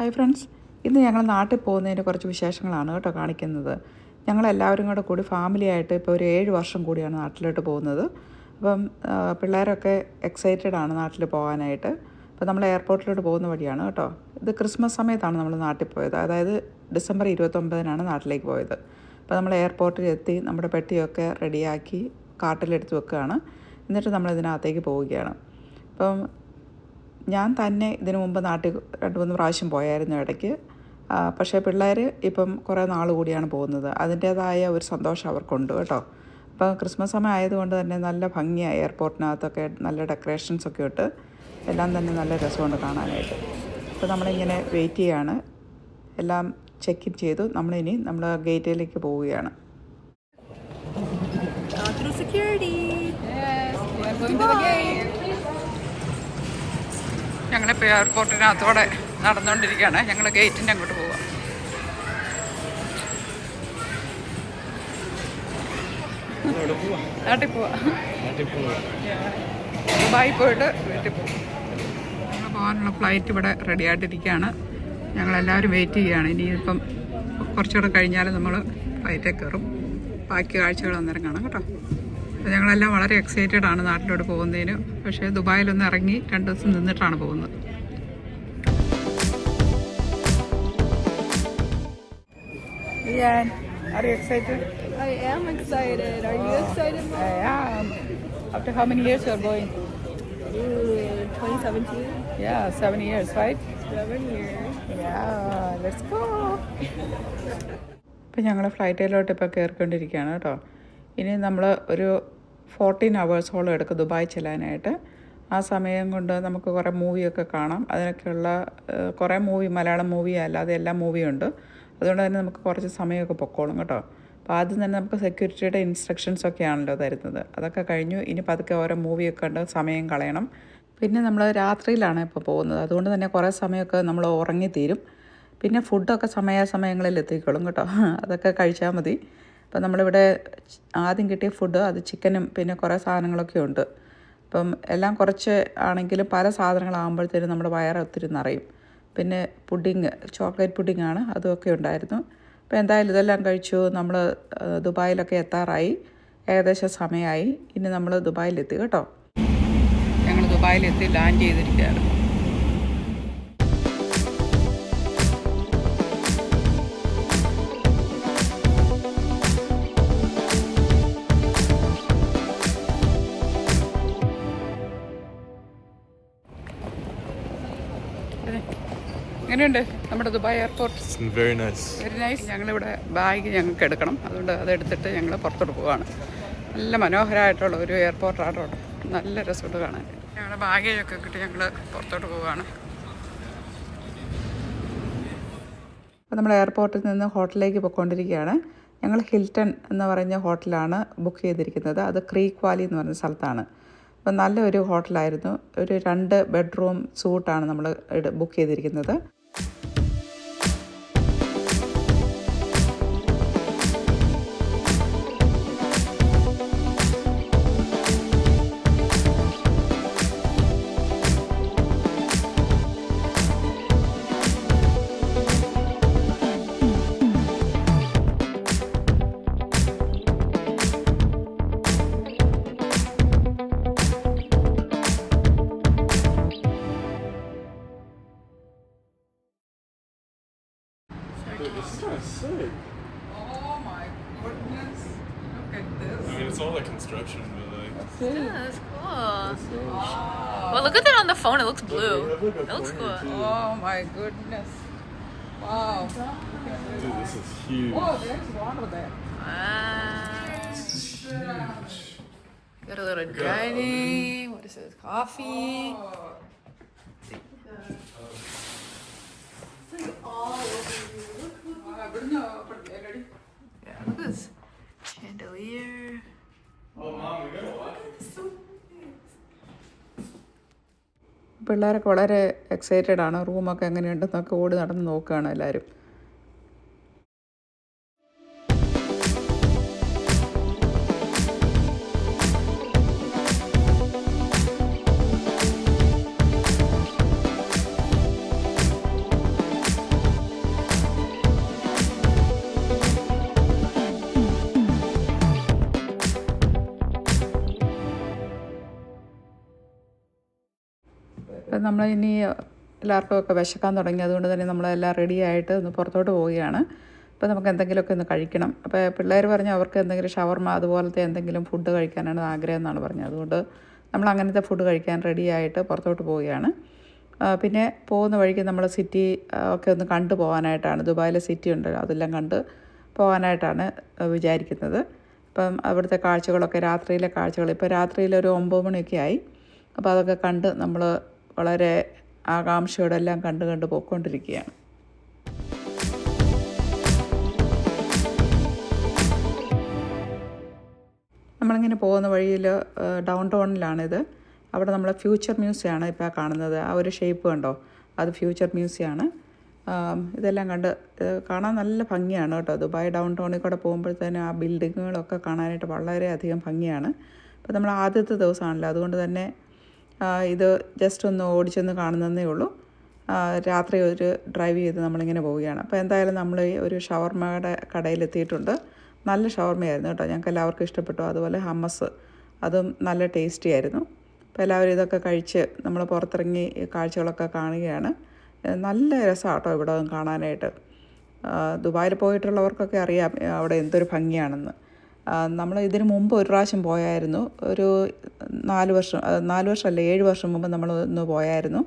Hi friends ഇന്ന് ഞങ്ങൾ നാട്ടിൽ പോകുന്നതിന്റെ കുറച്ച് വിശേഷങ്ങളാണ് കേട്ടോ കാണിക്കുന്നത്. ഞങ്ങളെല്ലാവരും കൂടെ കൂടി ഫാമിലിയായിട്ട് ഇപ്പോൾ ഒരു ഏഴ് വർഷം കൂടിയാണ് നാട്ടിലോട്ട് പോകുന്നത്. അപ്പം പിള്ളേരൊക്കെ എക്സൈറ്റഡ് ആണ് നാട്ടിൽ പോകാനായിട്ട്. അപ്പോൾ നമ്മൾ എയർപോർട്ടിലോട്ട് പോകുന്ന വഴിയാണ് കേട്ടോ. ഇത് ക്രിസ്മസ് സമയത്താണ് നമ്മൾ നാട്ടിൽ പോയത്. അതായത് ഡിസംബർ ഇരുപത്തൊമ്പതിനാണ് നാട്ടിലേക്ക് പോയത്. അപ്പോൾ നമ്മൾ എയർപോർട്ടിൽ എത്തി നമ്മുടെ പെട്ടിയൊക്കെ റെഡിയാക്കി കാട്ടിലെടുത്ത് വെക്കുകയാണ്. എന്നിട്ട് നമ്മൾ ഇതിനകത്തേക്ക് പോവുകയാണ്. അപ്പം ഞാൻ തന്നെ ഇതിനു മുമ്പ് നാട്ടിൽ രണ്ട് മൂന്ന് പ്രാവശ്യം പോയായിരുന്നു ഇടയ്ക്ക്. പക്ഷേ പിള്ളേർ ഇപ്പം കുറേ നാൾ കൂടിയാണ് പോകുന്നത്. അതിന്റേതായ ഒരു സന്തോഷം അവർക്കുണ്ട് കേട്ടോ. അപ്പം ക്രിസ്മസ് സമയം ആയതുകൊണ്ട് തന്നെ നല്ല ഭംഗിയായി എയർപോർട്ടിനകത്തൊക്കെ നല്ല ഡെക്കറേഷൻസ് ഒക്കെ ഇട്ട് എല്ലാം തന്നെ നല്ല രസമുണ്ട് കാണാനായിട്ട്. അപ്പോൾ നമ്മളിങ്ങനെ വെയിറ്റ് ചെയ്യാണ്. എല്ലാം ചെക്ക് ഇൻ ചെയ്തു. നമ്മളിനി നമ്മൾ ഗേറ്റിലേക്ക് പോവുകയാണ്. Through security. Yes, we are going to the gate. ഞങ്ങളിപ്പോൾ എയർപോർട്ടിനകത്തോടെ നടന്നുകൊണ്ടിരിക്കുകയാണ് ഞങ്ങൾ ഗേറ്റിന്റെ അങ്ങോട്ട് പോവുക നാട്ടിൽ പോവാം. ദുബായി പോയിട്ട് വീട്ടിൽ പോകും ഞങ്ങൾ പോകാനുള്ള ഫ്ലൈറ്റ് ഇവിടെ റെഡി ആയിട്ടിരിക്കുകയാണ് ഞങ്ങളെല്ലാവരും വെയിറ്റ് ചെയ്യുകയാണ് ഇനിയിപ്പം കുറച്ചുകൂടെ കഴിഞ്ഞാൽ നമ്മൾ ഫ്ലൈറ്റിൽ കയറും. ബാക്കി കാഴ്ചകൾ അന്നേരം കാണാം കേട്ടോ. ഞങ്ങളെല്ലാം വളരെ എക്സൈറ്റഡ് ആണ് നാട്ടിലോട്ട് പോകുന്നതിന് പക്ഷേ ദുബായിലൊന്ന് ഇറങ്ങി രണ്ട് ദിവസം നിന്നിട്ടാണ് പോകുന്നത് Yeah. Are you excited? I am excited. Are you excited, Mom? Yeah. After how many years you are going? Ooh, 2017. Yeah, seven years, right? Seven years. Yeah, let's go. ഇപ്പം ഞങ്ങൾ ഫ്ലൈറ്റിലോട്ട് ഇപ്പോൾ കയറിക്കൊണ്ടിരിക്കുകയാണ് കേട്ടോ ഇനി നമ്മൾ ഒരു ഫോർട്ടീൻ അവേഴ്സോളം എടുക്കും ദുബായ് ചെല്ലാനായിട്ട്. ആ സമയം കൊണ്ട് നമുക്ക് കുറേ മൂവിയൊക്കെ കാണാം. അതിനൊക്കെയുള്ള കുറേ മൂവി മലയാളം മൂവി അല്ലാതെ എല്ലാ മൂവിയും ഉണ്ട്. അതുകൊണ്ട് തന്നെ നമുക്ക് കുറച്ച് സമയമൊക്കെ പൊക്കോളും കേട്ടോ. അപ്പോൾ ആദ്യം തന്നെ നമുക്ക് സെക്യൂരിറ്റിയുടെ ഇൻസ്ട്രക്ഷൻസ് ഒക്കെ ആണല്ലോ തരുന്നത്. അതൊക്കെ കഴിഞ്ഞു. ഇനി പതുക്കെ ഓരോ മൂവിയൊക്കെ ഉണ്ട് സമയം കളയണം. പിന്നെ നമ്മൾ രാത്രിയിലാണ് ഇപ്പോൾ പോകുന്നത്. അതുകൊണ്ട് തന്നെ കുറേ സമയമൊക്കെ നമ്മൾ ഉറങ്ങിത്തീരും. പിന്നെ ഫുഡൊക്കെ സമയാസമയങ്ങളിൽ എത്തിക്കോളും കേട്ടോ. അതൊക്കെ കഴിച്ചാൽ മതി. അപ്പം നമ്മളിവിടെ ആദ്യം കിട്ടിയ ഫുഡ് അത് ചിക്കനും പിന്നെ കുറേ സാധനങ്ങളൊക്കെ ഉണ്ട്. അപ്പം എല്ലാം കുറച്ച് ആണെങ്കിലും പല സാധനങ്ങളാകുമ്പോഴത്തേനും നമ്മുടെ വയറ് ഒത്തിരി നിറയും. പിന്നെ പുഡിങ് ചോക്ലേറ്റ് പുഡിംഗ് ആണ് അതുമൊക്കെ ഉണ്ടായിരുന്നു. അപ്പോൾ എന്തായാലും ഇതെല്ലാം കഴിച്ചു നമ്മൾ ദുബായിലൊക്കെ എത്താറായി. ഏകദേശം സമയമായി. ഇനി നമ്മൾ ദുബായിലെത്തി കേട്ടോ. ഞങ്ങൾ ദുബായിലെത്തി ലാൻഡ് ചെയ്തിരിക്കുകയാണ്. എങ്ങനെയുണ്ട് നമ്മുടെ Dubai airport very nice. Very nice ഞങ്ങളിവിടെ ബാഗ് ഞങ്ങൾക്ക് എടുക്കണം. അതുകൊണ്ട് അതെടുത്തിട്ട് ഞങ്ങൾ പുറത്തോട്ട് പോവാണ്. നല്ല മനോഹരമായിട്ടുള്ള ഒരു എയർപോർട്ടാണ് കേട്ടോ നല്ല രസമുണ്ട് കാണാൻ. ഞങ്ങളുടെ ബാഗേജൊക്കെ കിട്ടി ഞങ്ങൾ പുറത്തോട്ട് പോവുകയാണ് അപ്പോൾ നമ്മൾ എയർപോർട്ടിൽ നിന്ന് ഹോട്ടലിലേക്ക് പോയിക്കൊണ്ടിരിക്കുകയാണ്. ഞങ്ങൾ ഹിൽട്ടൺ എന്ന് പറഞ്ഞ ഹോട്ടലാണ് ബുക്ക് ചെയ്തിരിക്കുന്നത്. അത് ക്രീക്ക് വാലി എന്ന് പറഞ്ഞ സ്ഥലത്താണ്. അപ്പോൾ നല്ലൊരു ഹോട്ടലായിരുന്നു. ഒരു രണ്ട് ബെഡ്റൂം സൂട്ടാണ് നമ്മൾ ബുക്ക് ചെയ്തിരിക്കുന്നത്. Oh my goodness. Look at this. I mean, it's all like construction, but like. Yeah, that's cool. Well, look at that on the phone. It looks blue. It looks cool. Oh my goodness. Wow. Dude, this is huge. Oh, there's water there. Wow. Got a little dining. What is this? Coffee. Oh. Yeah, look at this chandelier. പിള്ളേരൊക്കെ വളരെ excited ആണ്. റൂമൊക്കെ എങ്ങനെയുണ്ടെന്നൊക്കെ ഓടി നടന്ന് നോക്കുകയാണ് എല്ലാവരും. നമ്മൾ ഇനി എല്ലാവർക്കും ഒക്കെ വിശക്കാൻ തുടങ്ങി അതുകൊണ്ട് തന്നെ നമ്മളെല്ലാം റെഡി ആയിട്ട് ഒന്ന് പുറത്തോട്ട് പോവുകയാണ്. അപ്പോൾ നമുക്ക് എന്തെങ്കിലുമൊക്കെ ഒന്ന് കഴിക്കണം. അപ്പോൾ പിള്ളേർ പറഞ്ഞു അവർക്ക് എന്തെങ്കിലും ഷവർമ അതുപോലത്തെ എന്തെങ്കിലും ഫുഡ് കഴിക്കാനാണ് ആഗ്രഹം എന്നാണ് പറഞ്ഞത്. അതുകൊണ്ട് നമ്മൾ അങ്ങനത്തെ ഫുഡ് കഴിക്കാൻ റെഡി ആയിട്ട് പുറത്തോട്ട് പോവുകയാണ്. പിന്നെ പോകുന്ന വഴിക്ക് നമ്മൾ സിറ്റി ഒക്കെ ഒന്ന് കണ്ടു പോകാനായിട്ടാണ്. ദുബായിലെ സിറ്റി ഉണ്ടല്ലോ അതെല്ലാം കണ്ട് പോകാനായിട്ടാണ് വിചാരിക്കുന്നത്. അപ്പം അവിടുത്തെ കാഴ്ചകളൊക്കെ രാത്രിയിലെ കാഴ്ചകൾ. ഇപ്പോൾ രാത്രിയിൽ ഒരു ഒമ്പത് മണിയൊക്കെ ആയി. അപ്പോൾ അതൊക്കെ കണ്ട് നമ്മൾ വളരെ ആകാംക്ഷയോടെ എല്ലാം കണ്ടു കണ്ട് പോയിക്കൊണ്ടിരിക്കുകയാണ്. നമ്മളിങ്ങനെ പോകുന്ന വഴിയിൽ ഡൗൺ ടൗണിലാണിത് അവിടെ നമ്മളെ ഫ്യൂച്ചർ മ്യൂസിയമാണ് ഇപ്പോൾ കാണുന്നത്. ആ ഒരു ഷേപ്പ് കണ്ടോ? അത് ഫ്യൂച്ചർ മ്യൂസിയമാണ് ഇതെല്ലാം കണ്ട് കാണാൻ നല്ല ഭംഗിയാണ് കേട്ടോ. ദുബായ് ഡൗൺ ടൗണിൽ കൂടെ പോകുമ്പോഴത്തേനും ആ ബിൽഡിങ്ങുകളൊക്കെ കാണാനായിട്ട് വളരെയധികം ഭംഗിയാണ്. അപ്പോൾ നമ്മൾ ആദ്യത്തെ ദിവസമാണല്ലോ. അതുകൊണ്ട് തന്നെ ഇത് ജസ്റ്റ് ഒന്ന് ഓടിച്ചൊന്ന് കാണുന്നതേ ഉള്ളൂ. രാത്രി ഒരു ഡ്രൈവ് ചെയ്ത് നമ്മളിങ്ങനെ പോവുകയാണ്. അപ്പോൾ എന്തായാലും നമ്മൾ ഒരു ഷവർമയുടെ കടയിലെത്തിയിട്ടുണ്ട്. നല്ല ഷവർമയായിരുന്നു കേട്ടോ. ഞങ്ങൾക്ക് എല്ലാവർക്കും ഇഷ്ടപ്പെട്ടു. അതുപോലെ ഹമ്മസ് അതും നല്ല ടേസ്റ്റി ആയിരുന്നു. അപ്പോൾ എല്ലാവരും ഇതൊക്കെ കഴിച്ച് നമ്മൾ പുറത്തിറങ്ങി കാഴ്ചകളൊക്കെ കാണുകയാണ്. നല്ല രസമാണ് കേട്ടോ ഇവിടെ കാണാനായിട്ട്. ദുബായിൽ പോയിട്ടുള്ളവർക്കൊക്കെ അറിയാം അവിടെ എന്തൊരു ഭംഗിയാണെന്ന്. നമ്മൾ ഇതിനു മുമ്പ് ഒരു പ്രാവശ്യം പോയായിരുന്നു. ഒരു നാല് വർഷം നാല് വർഷമല്ല ഏഴ് വർഷം മുമ്പ് നമ്മൾ ഒന്ന് പോയായിരുന്നു.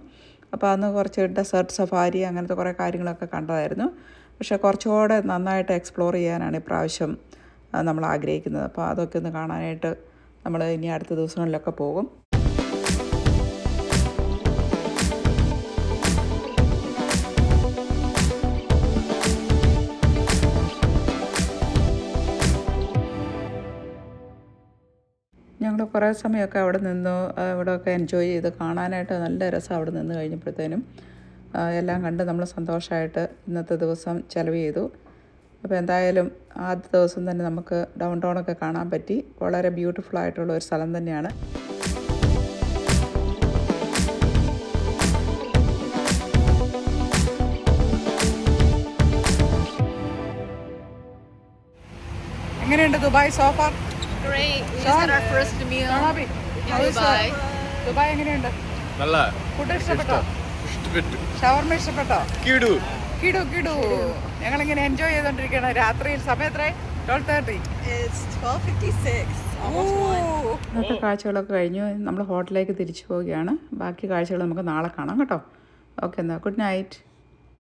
അപ്പോൾ അന്ന് കുറച്ച് ഡെസേർട്ട് സഫാരി അങ്ങനത്തെ കുറേ കാര്യങ്ങളൊക്കെ കണ്ടതായിരുന്നു. പക്ഷേ കുറച്ചുകൂടെ നന്നായിട്ട് എക്സ്പ്ലോർ ചെയ്യാനാണ് ഇപ്രാവശ്യം നമ്മൾ ആഗ്രഹിക്കുന്നത്. അപ്പോൾ അതൊക്കെ ഒന്ന് കാണാനായിട്ട് നമ്മൾ ഇനി അടുത്ത ദിവസങ്ങളിലൊക്കെ പോകും. ഞങ്ങൾ കുറേ സമയമൊക്കെ അവിടെ നിന്നു. അവിടെ ഇവിടെയൊക്കെ എൻജോയ് ചെയ്ത് കാണാനായിട്ട് നല്ല രസം അവിടെ നിന്ന് കഴിഞ്ഞപ്പോഴത്തേനും എല്ലാം കണ്ട് നമ്മൾ സന്തോഷമായിട്ട് ഇന്നത്തെ ദിവസം ചിലവ് ചെയ്തു. അപ്പോൾ എന്തായാലും ആദ്യ ദിവസം തന്നെ നമുക്ക് ഡൗൺ ടൗണൊക്കെ കാണാൻ പറ്റി. വളരെ ബ്യൂട്ടിഫുൾ ആയിട്ടുള്ള ഒരു സ്ഥലം തന്നെയാണ്. എങ്ങനെയുണ്ട് Dubai so far Great. We just had our first meal. In Dubai. Dubai എങ്ങനെയുണ്ട്? നല്ല. ഫുഡ് ഇഷ്ടപ്പെട്ടോ? ഷവർമ ഇഷ്ടപ്പെട്ടോ? കിടു. കിടു കിടു. ഞങ്ങളിങ്ങനെ എൻജോയ് ചെയ്തോണ്ടിരിക്കുകയാണ് രാത്രിയിൽ സമയം എത്ര ട്വൽവ് തേർട്ടി 12:56. Almost ഇന്നത്തെ കാഴ്ചകളൊക്കെ കഴിഞ്ഞു. നമ്മൾ ഹോട്ടലിലേക്ക് തിരിച്ചു പോവുകയാണ്. ബാക്കി കാഴ്ചകൾ നമുക്ക് നാളെ കാണാം കേട്ടോ. ഓക്കെ എന്നാൽ ഗുഡ് നൈറ്റ്